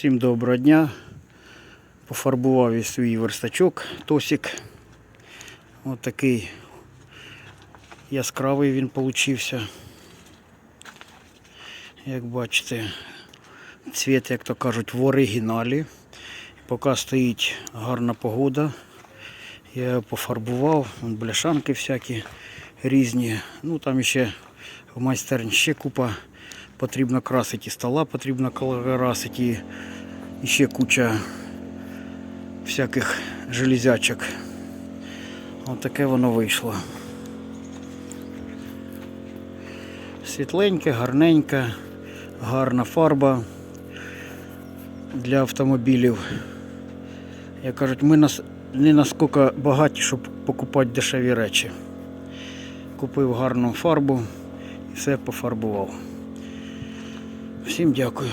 Всім доброго дня. Пофарбував я свій верстачок Тосік. Ось такий яскравий він получився. Як бачите, цвіт, як то кажуть, в оригіналі. Поки стоїть гарна погода. Я його пофарбував, бляшанки всякі різні. Ну там ще в майстерні ще купа потрібно красити, стола потрібно красити, і ще куча всяких железячок. Ось таке воно вийшло. Світленьке, гарненьке, гарна фарба для автомобілів. Як кажуть, ми нас не наскільки багаті, щоб покупати дешеві речі. Купив гарну фарбу і все пофарбував. Всім дякую.